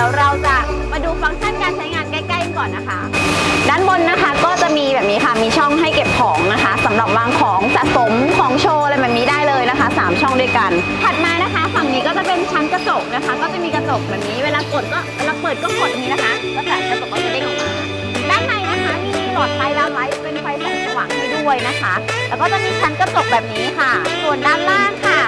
ดี๋ยวเราจะมาดูฟังก์ชันการใช้งานใกล้ๆก่อนนะคะ ด้านบนนะคะก็จะมีแบบนี้ค่ะมีช่องให้เก็บของนะคะ สำหรับวางของสะสมของโชว์อะไรแบบนี้ได้เลยนะคะ 3 ช่องด้วยกัน ถัดมานะคะ ฝั่งนี้ก็จะเป็นชั้นกระจกนะคะ ก็จะมีกระจกแบบนี้เวลากดก็เวลาเปิดก็กดนี้นะคะ ก็จะกระจกก็จะเด้งออกมาด้านในนะคะมีหลอดไฟลาไลท์เป็นไฟส่องสว่างให้ด้วยนะคะ แล้วก็จะมีชั้นกระจกแบบนี้ค่ะ ส่วนด้านล่างค่ะ